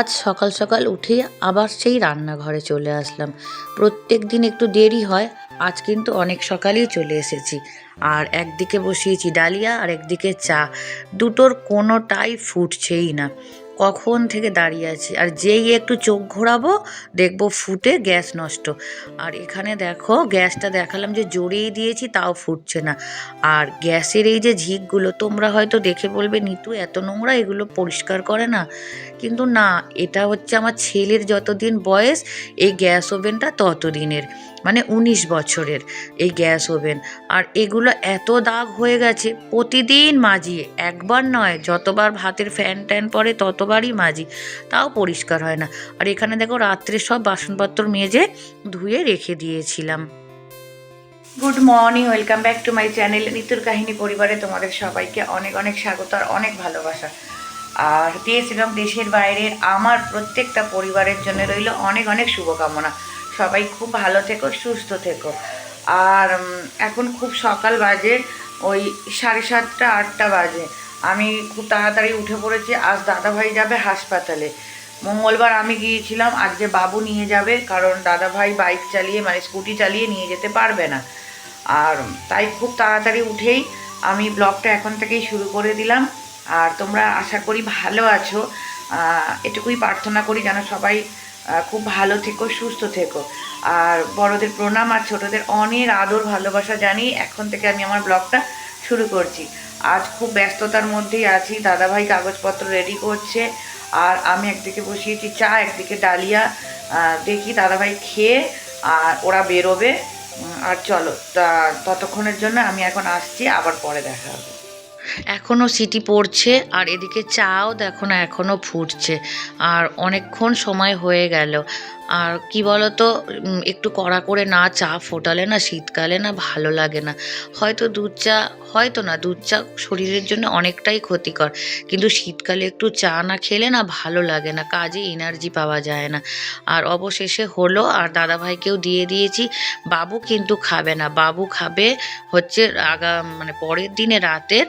আজ সকাল সকাল উঠে আবার সেই রান্নাঘরে চলে আসলাম। প্রত্যেক দিন একটু দেরি হয়, আজ কিন্তু অনেক সকালেই চলে এসেছি। আর একদিকে বসিয়েছি ডালিয়া, আর একদিকে চা। দুটোর কোনোটাই ফুটছেই না। কখন থেকে দাঁড়িয়ে আছি? আর যেই একটু চোখ ঘোরাবো, দেখব ফুটে গ্যাস নষ্ট। আর এখানে দেখো, গ্যাসটা দেখালাম যে জোরেই দিয়েছি, তাও ফুটছে না। আর গ্যাসের এই যে ঝিকগুলো, তোমরা হয়তো দেখে বলবে, নিতু, এত নোংরা, এগুলো পরিষ্কার করে না? কিন্তু না, এটা হচ্ছে আমার ছেলের যতদিন বয়স, এই গ্যাস ওভেনটা ততদিনের। মানে উনিশ বছরের এই গ্যাস ওভেন। আর এগুলো এত দাগ হয়ে গেছে, প্রতিদিন মাজি। একবার নয়, যতবার ভাতের ফ্যান ট্যান পরে ততবারই মাজি। তাও পরিষ্কার হয় না। আর এখানে দেখো, রাত্রে সব বাসনপত্র মেজে ধুয়ে রেখে দিয়েছিলাম। Good morning welcome back to my channel নিতুর কাহিনী পরিবারে তোমাদের সবাইকে অনেক অনেক স্বাগত আর অনেক ভালোবাসা। আর দেশ এবং দেশের বাইরের আমার প্রত্যেকটা পরিবারের জন্য রইল অনেক অনেক শুভকামনা। সবাই খুব ভালো থেকো, সুস্থ থেকো। আর এখন খুব সকাল বাজে, ওই সাড়ে সাতটা, আটটা বাজে। আমি খুব তাড়াতাড়ি উঠে পড়েছি, আজ দাদাভাই যাবে হাসপাতালে। মঙ্গলবার আমি গিয়েছিলাম, আজকে বাবু নিয়ে যাবে, কারণ দাদাভাই বাইক চালিয়ে মানে স্কুটি চালিয়ে নিয়ে যেতে পারবে না। আর, তাই খুব তাড়াতাড়ি উঠেই আমি ব্লগটা এখন থেকেই শুরু করে দিলাম। আর তোমরা আশা করি ভালো আছো। এটুকুই প্রার্থনা করি যেন সবাই খুব ভালো থেকো, সুস্থ থেকো। আর বড়দের প্রণাম আর ছোটদের অনেক আদর, ভালোবাসা জানি এখন থেকে আমি আমার ব্লগটা শুরু করছি। আজ খুব ব্যস্ততার মধ্যেই আছি, দাদাভাই কাগজপত্র রেডি করছে। আর আমি একদিকে বসিয়েছি চা, একদিকে ডালিয়া দেখি দাদাভাই খেয়ে আর ওরা বেরোবে। আর চলো ততক্ষণের জন্য আমি এখন আসছি, আবার পরে দেখা হবে। এখনও সিটি পড়ছে, আর এদিকে চাও দেখো না এখনও ফুটছে। আর অনেকক্ষণ সময় হয়ে গেল। আর কি বলতো একটু কড়া করে না, চা ফোটালে না, শীতকালে না ভালো লাগে না। হয়তো দুধ চা, হয়তো না, দুধ চা শরীরের জন্য অনেকটাই ক্ষতিকর। কিন্তু শীতকালে একটু চা না খেলে না ভালো লাগে না, কাজে এনার্জি পাওয়া যায় না। আর অবশেষে হলো, আর দাদাভাইকেও দিয়ে দিয়েছি, বাবু কিন্তু খাবে না। বাবু খাবে হচ্ছে আগা মানে পরের দিনে রাতের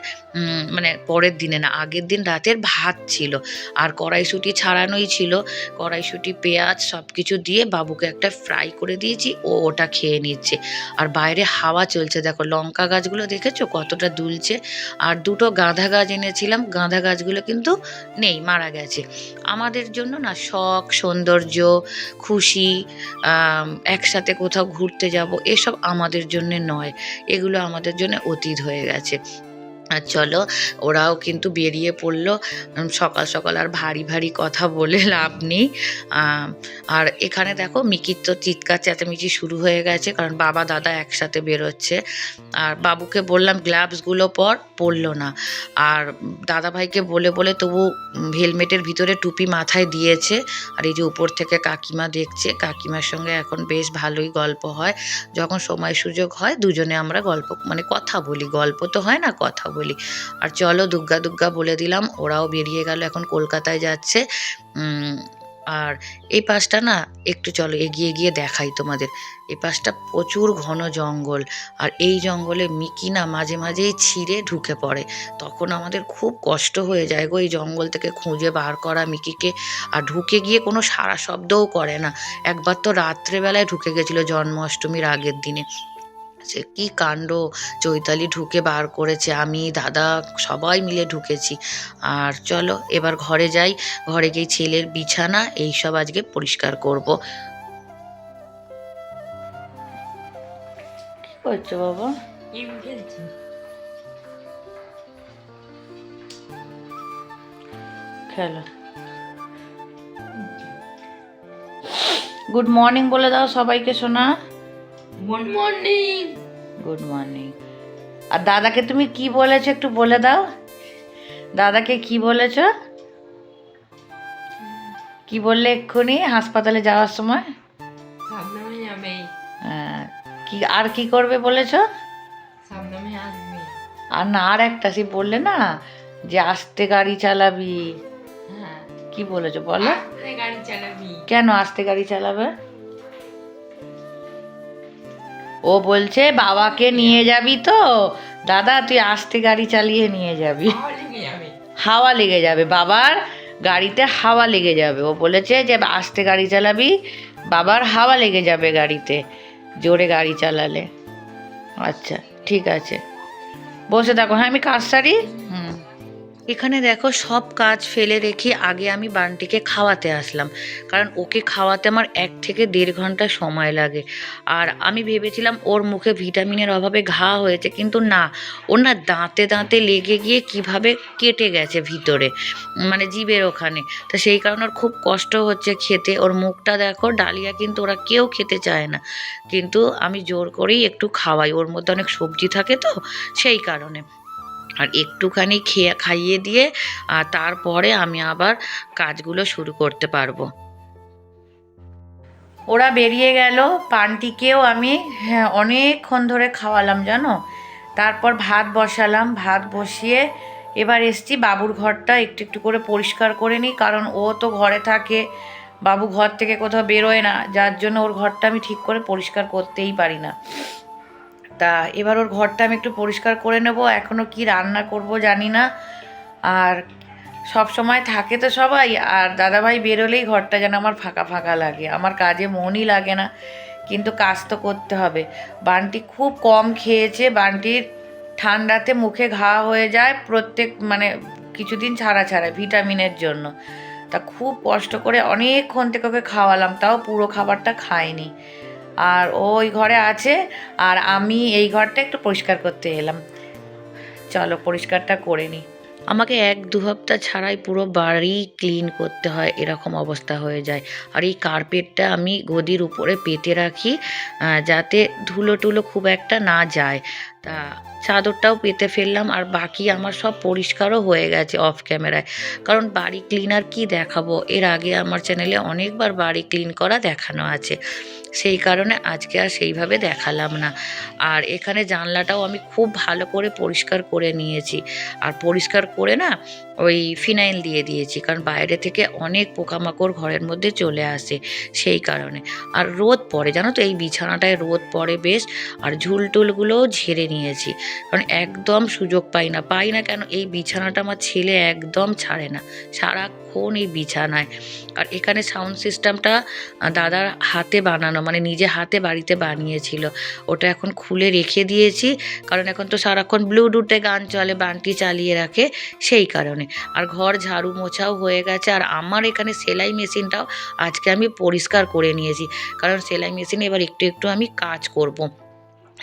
মানে পরের দিনে না, আগের দিন রাতের ভাত ছিল। আর কড়াইশুঁটি ছাড়ানোই ছিল। কড়াইশুঁটি, পেঁয়াজ সব কিছু দিয়ে বাবুকে একটা ফ্রাই করে দিয়েছি, ও ওটা খেয়ে নিচ্ছে। আর বাইরে হাওয়া চলছে, দেখো লঙ্কা গাছগুলো দেখেছ কতটা দুলছে। আর দুটো গাঁদা গাছ এনেছিলাম, গাঁদা গাছগুলো কিন্তু নেই, মারা গেছে। আমাদের জন্য না শখ, সৌন্দর্য, খুশি একসাথে কোথাও ঘুরতে যাব, এসব আমাদের জন্য নয়। এগুলো আমাদের জন্য অতীত হয়ে গেছে। আর চলো, ওরাও কিন্তু বেরিয়ে পড়ল। সকাল সকাল আর ভারী ভারী কথা বলে লাভ নেই। আর এখানে দেখো, মিকির তো চিৎকার চেঁচামেচি শুরু হয়ে গেছে, কারণ বাবা, দাদা একসাথে বেরোচ্ছে। আর বাবুকে বললাম, গ্লাভসগুলো পর। পরলো না। আর দাদা ভাইকে বলে বলে তবু হেলমেটের ভিতরে টুপি মাথায় দিয়েছে। আর এই যে উপর থেকে কাকিমা দেখছে, কাকিমার সঙ্গে এখন বেশ ভালোই গল্প হয়। যখন সময় সুযোগ হয়, দুজনে আমরা গল্প মানে কথা বলি। গল্প তো হয় না, কথা বলি। আর চলো দুর্গা দুর্গা বলে দিলাম, ওরাও বেরিয়ে গেল, এখন কলকাতায় যাচ্ছে। আর এই পাশটা না, একটু চলো এগিয়ে গিয়ে দেখাই তোমাদের। এই পাশটা প্রচুর ঘন জঙ্গল, আর এই জঙ্গলে মিকি না মাঝে মাঝেই ছিঁড়ে ঢুকে পড়ে। তখন আমাদের খুব কষ্ট হয়ে যায় গো এই জঙ্গল থেকে খুঁজে বার করা মিকিকে। আর ঢুকে গিয়ে কোনো সারা শব্দও করে না। একবার তো রাত্রেবেলায় ঢুকে গেছিল জন্মাষ্টমীর আগের দিনে। সে কি কাণ্ড? চৈতালি ঢুকে বার করেছে। আমি দাদা সবাই মিলে ঢুকেছি। আর চলো এবার ঘরে যাই। ঘরে গিয়ে ছেলের বিছানা এইসব আজকে পরিষ্কার করব। কি করছ বাবা? খেলো। গুড মর্নিং বলে দাও সবাইকে শোনা গুড মর্নিং গুড মর্নিং আর দাদাকে তুমি কি বলেছ একটু বলে দাও? দাদাকে কি বলেছ? কি বললে এক্ষুনি হাসপাতালে যাওয়ার সময়? হ্যাঁ, কি আর কি করবে বলেছ? আর না আর একটা সে বললে না যে আস্তে গাড়ি চালাবি। হ্যাঁ। কি বলেছ বলো? গাড়ি চালাবি। কেন আস্তে গাড়ি চালাবে? ও বলছে বাবাকে নিয়ে যাবি তো? দাদা তুই আস্তে গাড়ি চালিয়ে নিয়ে যাবি। হাওয়া লেগে যাবে। বাবার গাড়িতে হাওয়া লেগে যাবে। ও বলেছে যে আস্তে গাড়ি চালাবি বাবার হাওয়া লেগে যাবে গাড়িতে জোরে গাড়ি চালালে। আচ্ছা ঠিক আছে। বসে থাকো। হ্যাঁ আমি কাজ সারি? হুম। এখানে দেখো সব কাজ ফেলে রেখে আগে আমি বানটিকে খাওয়াতে আসলাম। কারণ ওকে খাওয়াতে আমার এক থেকে দেড় ঘণ্টা সময় লাগে। আর আমি ভেবেছিলাম ওর মুখে ভিটামিনের অভাবে ঘা হয়েছে, কিন্তু না। ওর না দাঁতে দাঁতে লেগে গিয়ে কীভাবে কেটে গেছে ভিতরে মানে জিভের ওখানে। তো সেই কারণে ওর খুব কষ্ট হচ্ছে খেতে। ওর মুখটা দেখো, ডালিয়া কিন্তু ওরা কেউ খেতে চায় না। কিন্তু আমি জোর করেই একটু খাওয়াই। ওর মধ্যে অনেক সবজি থাকে তো, সেই কারণে। আর একটুখানি খেয়ে, খাইয়ে দিয়ে, আর তারপরে আমি আবার কাজগুলো শুরু করতে পারব। ওরা বেরিয়ে গেল, পানটিকেও আমি হ্যাঁ অনেকক্ষণ ধরে খাওয়ালাম, জানো? তারপর ভাত বসালাম, ভাত বসিয়ে এবার এসছি বাবুর ঘরটা একটু একটু করে পরিষ্কার করে নিই, কারণ ও তো ঘরে থাকে, বাবু ঘর থেকে কোথাও বেরোয় না, যার জন্য ওর ঘরটা আমি ঠিক করে পরিষ্কার করতেই পারি না। তা এবার ওর ঘরটা আমি একটু পরিষ্কার করে নেব। এখনও কি রান্না করব জানি না। আর সব সময় থাকে তো সবাই। আর দাদাভাই বেরোলেই ঘরটা যেন আমার ফাঁকা ফাঁকা লাগে। আমার কাজে মনই লাগে না। কিন্তু কাজ তো করতে হবে। বানটি খুব কম খেয়েছে। বানটির ঠান্ডাতে মুখে ঘা হয়ে যায় প্রত্যেক মানে কিছুদিন ছাড়া ছাড়া ভিটামিনের জন্য। তা খুব কষ্ট করে অনেকক্ষণ থেকে ওকে খাওয়ালাম। তাও পুরো খাবারটা খায়নি। আর ওই ঘরে আছে, আর আমি এই ঘরটা একটু পরিষ্কার করতে এলাম। চলো পরিষ্কারটা করে নিই আমাকে এক দু হপ্তাহ ছাড়াই পুরো বাড়ি ক্লিন করতে হয়, এরকম অবস্থা হয়ে যায়। আর এই কার্পেটটা আমি গদির উপরে পেতে রাখি যাতে ধুলো টুলো খুব একটা না যায়। তা চাদরটাও পেতে ফেললাম আর বাকি আমার সব পরিষ্কারও হয়ে গেছে অফ ক্যামেরায় কারণ বাড়ি ক্লিনার কি দেখাবো? এর আগে আমার চ্যানেলে অনেকবার বাড়ি ক্লিন করা দেখানো আছে। সেই কারণে আজকে আর সেইভাবে দেখালাম না। আর এখানে জানলাটাও আমি খুব ভালো করে পরিষ্কার করে নিয়েছি। আর পরিষ্কার করে না ওই ফিনাইল দিয়ে দিয়েছি, কারণ বাইরে থেকে অনেক পোকামাকড় ঘরের মধ্যে চলে আসে সেই কারণে। আর রোদ পড়ে, জানো তো এই বিছানাটায় রোদ পড়ে বেশ, আর ঝুল টুলগুলোও ঝেড়ে নিয়েছি। কারণ একদম সুযোগ পাই না পাই না কেন? এই বিছানাটা আমার ছেলে একদম ছাড়ে না, সারাক্ষণ এই বিছানায়। আর এখানে সাউন্ড সিস্টেমটা দাদার হাতে বানানো মানে নিজে হাতে বাড়িতে বানিয়েছিল। ওটা এখন খুলে রেখে দিয়েছি, কারণ এখন তো সারাক্ষণ ব্লুটুথে গান চলে, বানটি চালিয়ে রাখে সেই কারণে। আর ঘর ঝাড়ু মোছাও হয়ে গেছে, আর আমার এখানে সেলাই মেশিনটাও আজকে আমি পরিষ্কার করে নিয়েছি। কারণ সেলাই মেশিনে এবার একটু একটু আমি কাজ করব।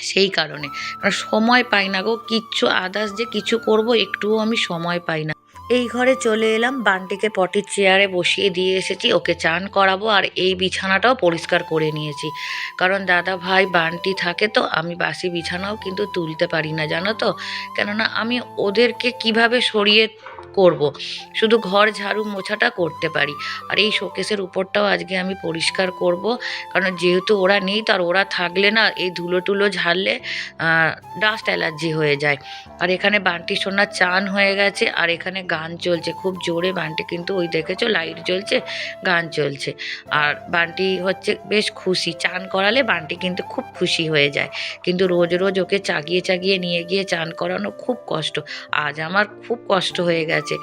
সেই কারণে। কারণ সময় পাই না গো, কিচ্ছু আদার্স যে কিছু করব, একটুও আমি সময় পাই না। এই ঘরে চলে এলাম, বানটিকে পটির চেয়ারে বসিয়ে দিয়ে এসেছি, ওকে চান করাবো, আর এই বিছানাটাও পরিষ্কার করে নিয়েছি। কারণ দাদা ভাই, বানটি থাকে তো, আমি বাসি বিছানাও কিন্তু তুলতে পারি না, জানো তো? কেননা আমি ওদেরকে কীভাবে সরিয়ে করব। শুধু ঘর ঝাড়ু মোছাটা করতে পারি। আর এই শোকেসের উপরটাও আজকে আমি পরিষ্কার করব। কারণ যেহেতু ওরা নেই তার ওরা থাকলে না, এই ধুলো টুলো ঝাড়লে ডাস্ট অ্যালার্জি হয়ে যায়। আর এখানে বান্টি সোনার চান হয়ে গেছে, আর এখানে গান চলছে। খুব জোরে বান্টি কিন্তু ওই দেখেছ, লাইট জ্বলছে, গান চলছে। আর বান্টি হচ্ছে বেশ খুশি, চান করালে বান্টি কিন্তু খুব খুশি হয়ে যায়। কিন্তু রোজ রোজ ওকে চাগিয়ে চাগিয়ে নিয়ে গিয়ে চান করানো খুব কষ্ট। আজ আমার খুব কষ্ট হয়ে গেছে।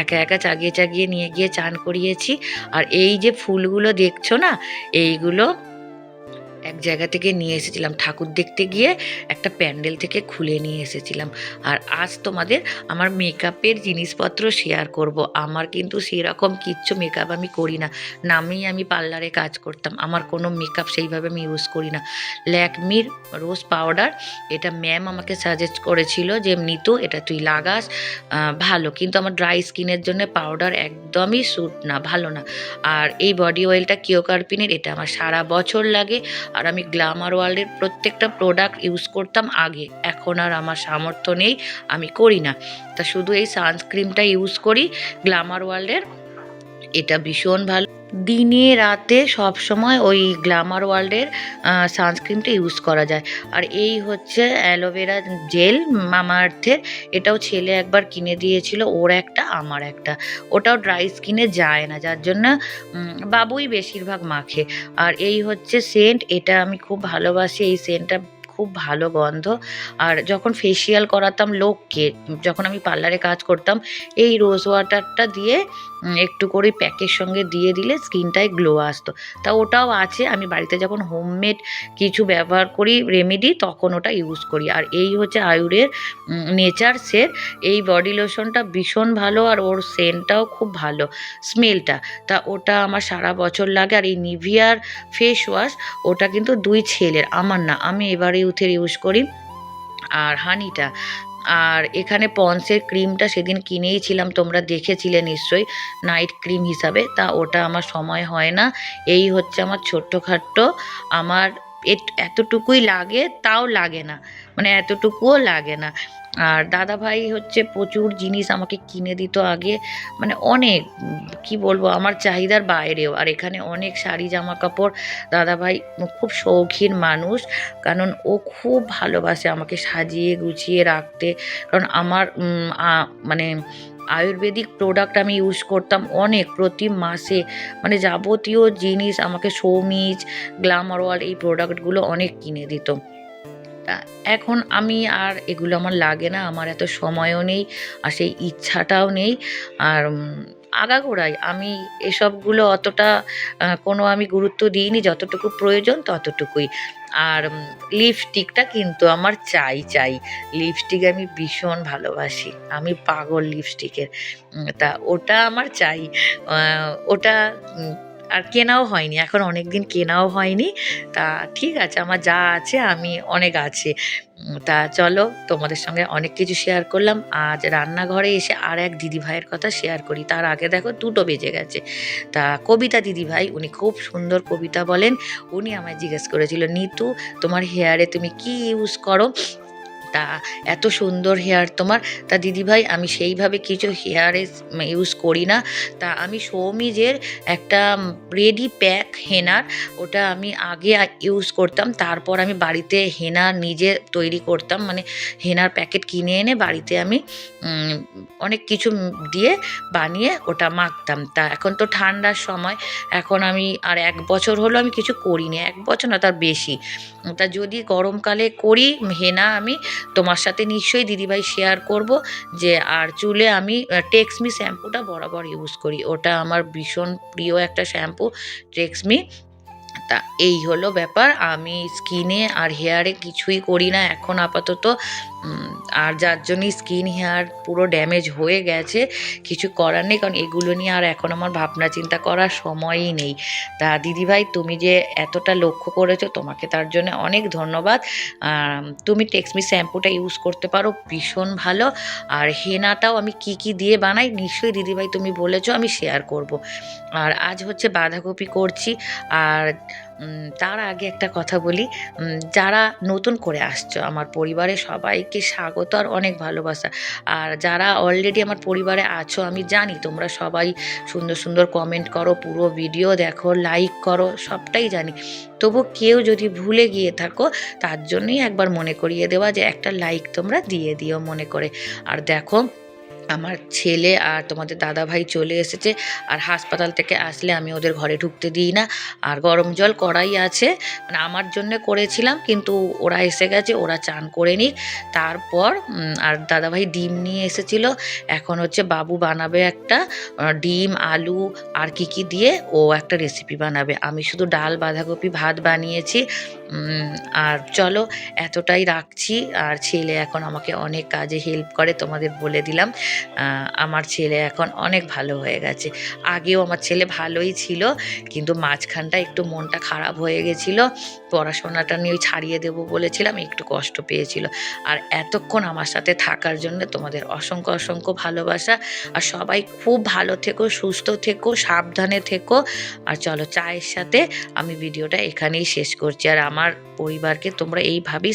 একা একা চাগিয়ে চাগিয়ে নিয়ে গিয়ে চান করিয়েছি। আর এই যে ফুলগুলো দেখছ না, এইগুলো এক জায়গা থেকে নিয়ে এসেছিলাম। ঠাকুর দেখতে গিয়ে একটা প্যান্ডেল থেকে খুলে নিয়ে এসেছিলাম। আর আজ তোমাদের আমার মেকআপের জিনিসপত্র শেয়ার করব। আমার কিন্তু সেরকম কিচ্ছু মেকআপ আমি করি না। নামেই আমি পার্লারে কাজ করতাম। আমার কোনো মেকআপ সেইভাবে আমি ইউজ করি না। ল্যাকমির রোজ পাউডার এটা ম্যাম আমাকে সাজেস্ট করেছিল যে নিতু এটা তুই লাগাস। ভালো। কিন্তু আমার ড্রাই স্কিনের জন্য পাউডার একদমই স্যুট না, ভালো না। আর এই বডি অয়েলটা কিওকার্পিনের এটা আমার সারা বছর লাগে। আর আমি গ্ল্যামার ওয়ার্ল্ডের প্রত্যেকটা প্রোডাক্ট ইউজ করতাম আগে। এখন আর আমার সামর্থ্য নেই, আমি করি না। তা শুধু এই সানস্ক্রিমটা ইউজ করি, গ্ল্যামার ওয়ার্ল্ডের। এটা ভীষণ ভালো। দিনে রাতে সব সময় ওই গ্ল্যামার ওয়ার্ল্ডের সানস্ক্রিনটা ইউজ করা যায়। আর এই হচ্ছে অ্যালোভেরা জেল মামা আর্থের এটাও ছেলে একবার কিনে দিয়েছিল, ওর একটা, আমার একটা। ওটাও ড্রাই স্কিনে যায় না, যার জন্য বাবুই বেশিরভাগ মাখে। আর এই হচ্ছে সেন্ট, এটা আমি খুব ভালোবাসি, এই সেন্টটা খুব ভালো গন্ধ। আর যখন ফেসিয়াল করাতাম লোককে, যখন আমি পার্লারে কাজ করতাম, এই রোজ ওয়াটারটা দিয়ে একটু করে প্যাকের সঙ্গে দিয়ে দিলে স্কিনটায় গ্লো আসতো। তা ওটাও আছে, আমি বাড়িতে যখন হোমমেড কিছু ব্যবহার করি রেমেডি তখন ওটা ইউজ করি। আর এই হচ্ছে আয়ুরের নেচারসের এই বডি লোশনটা ভীষণ ভালো আর ওর সেন্টটাও খুব ভালো স্মেলটা তা ওটা আমার সারা বছর লাগে আর এই নিভিয়ার ফেস ওয়াশ ওটা কিন্তু দুই ছেলের, আমার না। আমি এবারে ইউথের ইউজ করি। আর হানিটা আর এখানে পন্সের ক্রিমটা সেদিন কিনেই ছিলাম তোমরা দেখেছিলে নিশ্চয়ই, নাইট ক্রিম হিসাবে। তা ওটা আমার সময় হয় না। এই হচ্ছে আমার ছোট্টখাট্ট। আমার এতটুকুই লাগে, তাও লাগে না। মানে এতটুকুও লাগে না। আর দাদা ভাই হচ্ছে প্রচুর জিনিস আমাকে কিনে দিত আগে। মানে অনেক, কি বলব, আমার চাহিদার বাইরেও। আর এখানে অনেক শাড়ি জামা কাপড় দাদা ভাই খুব শৌখিন মানুষ, কারণ ও খুব ভালোবাসে আমাকে সাজিয়ে, গুছিয়ে রাখতে। কারণ আমার মানে আয়ুর্বেদিক প্রোডাক্ট আমি ইউজ করতাম অনেক প্রতি মাসে। মানে যাবতীয় জিনিস আমাকে সৌমিজ গ্ল্যামার ওয়াল এই প্রোডাক্টগুলো অনেক কিনে দিত। তা এখন আমি আর এগুলো আমার লাগে না, আমার এত সময়ও নেই আর সেই ইচ্ছাটাও নেই। আর আগাগোড়াই আমি এসবগুলো অতটা কোনো আমি গুরুত্ব দিইনি, যতটুকু প্রয়োজন ততটুকুই। আর লিপস্টিকটা কিন্তু আমার চাই চাই। লিপস্টিক আমি ভীষণ ভালোবাসি, আমি পাগল লিপস্টিকের। তা ওটা আমার চাই। ওটা আর কেনাও হয়নি, এখন অনেক দিন কেনাও হয়নি। তা ঠিক আছে, আমার যা আছে আমি অনেক আছে। তা চলো, তোমাদের সঙ্গে অনেক কিছু শেয়ার করলাম। আজ রান্নাঘরে এসে আর এক দিদিভাইয়ের কথা শেয়ার করি। তার আগে দেখো দুটো বেজে গেছে। তা কবিতা দিদিভাই, উনি খুব সুন্দর কবিতা বলেন। উনি আমায় জিজ্ঞেস করেছিল, নিতু, তোমার হেয়ারে তুমি কি ইউজ করো? তা এত সুন্দর হেয়ার তোমার। তা দিদিভাই, আমি সেইভাবে কিছু হেয়ারে ইউজ করি না। তা আমি সৌমিজের একটা রেডি প্যাক হেনার, ওটা আমি আগে ইউজ করতাম। তারপর আমি বাড়িতে হেনা নিজে তৈরি করতাম। মানে হেনার প্যাকেট কিনে এনে বাড়িতে আমি অনেক কিছু দিয়ে বানিয়ে ওটা মাখতাম। তা এখন তো ঠান্ডার সময়। এখন আমি আর এক বছর হলো আমি কিছু করিনি। এক বছর না, তার বেশি। তা যদি গরমকালে করি, হেনা আমি তোমার সাথে নিশ্চয়ই দিদিভাই শেয়ার করব যে আর চুলে আমি টেক্সমি শ্যাম্পুটা বরাবর ইউজ করি। ওটা আমার ভীষণ প্রিয় একটা শ্যাম্পু টেক্সমি তা এই হলো ব্যাপার। আমি স্কিনে আর হেয়ারে কিছুই করি না। এখন আপাতত আর যার জন্যই স্কিন হেয়ার পুরো ড্যামেজ হয়ে গেছে, কিছু করার নেই, কারণ এগুলো নিয়ে আর এখন আমার ভাবনা চিন্তা করার সময়ই নেই। তা দিদিভাই, তুমি যে এতটা লক্ষ্য করেছ, তোমাকে তার জন্য অনেক ধন্যবাদ। তুমি টেক্সমি শ্যাম্পুটা ইউজ করতে পারো, ভীষণ ভালো। আর হেনাটাও আমি কি কি দিয়ে বানাই, নিশ্চয়ই দিদিভাই তুমি বলেছ, আমি শেয়ার করব। আর আজ হচ্ছে বাঁধাকপি করছি, আর তার আগে একটা কথা বলি। যারা নতুন করে আসছো, আমার পরিবারে সবাইকে স্বাগত আর অনেক ভালোবাসা। আর যারা অলরেডি আমার পরিবারে আছো, আমি জানি তোমরা সবাই সুন্দর সুন্দর কমেন্ট করো, পুরো ভিডিও দেখো লাইক করো, সবটাই জানি। তবু কেউ যদি ভুলে গিয়ে থাকো, তার জন্যই একবার মনে করিয়ে দেওয়া যে একটা লাইক তোমরা দিয়ে দিও মনে করে। আর দেখো আমার ছেলে আর তোমাদের দাদা ভাই চলে এসেছে আর হাসপাতাল থেকে আসলে আমি ওদের ঘরে ঢুকতে দিই না। আর গরম জল করাই আছে। মানে আমার জন্য করেছিলাম, কিন্তু ওরা এসে গেছে, ওরা চান করে নিক। তারপর আর দাদাভাই ডিম নিয়ে এসেছিল। এখন হচ্ছে বাবু বানাবে একটা ডিম, আলু আর কি কি দিয়ে ও একটা রেসিপি বানাবে। আমি শুধু ডাল, বাঁধাকপি, ভাত বানিয়েছি। আর চলো, এতটাই রাখছি। আর ছেলে এখন আমাকে অনেক কাজে হেল্প করে, তোমাদের বলে দিলাম। আমার ছেলে এখন অনেক ভালো হয়ে গেছে। আগেও আমার ছেলে ভালোই ছিল, কিন্তু মাঝখানটা একটু মনটা খারাপ হয়ে গেছিল। পড়াশোনাটা নিয়ে ছাড়িয়ে দেবো বলেছিলাম, একটু কষ্ট পেয়েছিল। আর এতক্ষণ আমার সাথে থাকার জন্য তোমাদের অসংখ্য অসংখ্য ভালোবাসা। আর সবাই খুব ভালো থেকো, সুস্থ থেকো, সাবধানে থেকো। আর চলো চায়ের সাথে আমি ভিডিওটা এখানেই শেষ করছি। আর আমার পরিবারকে তোমরা এইভাবেই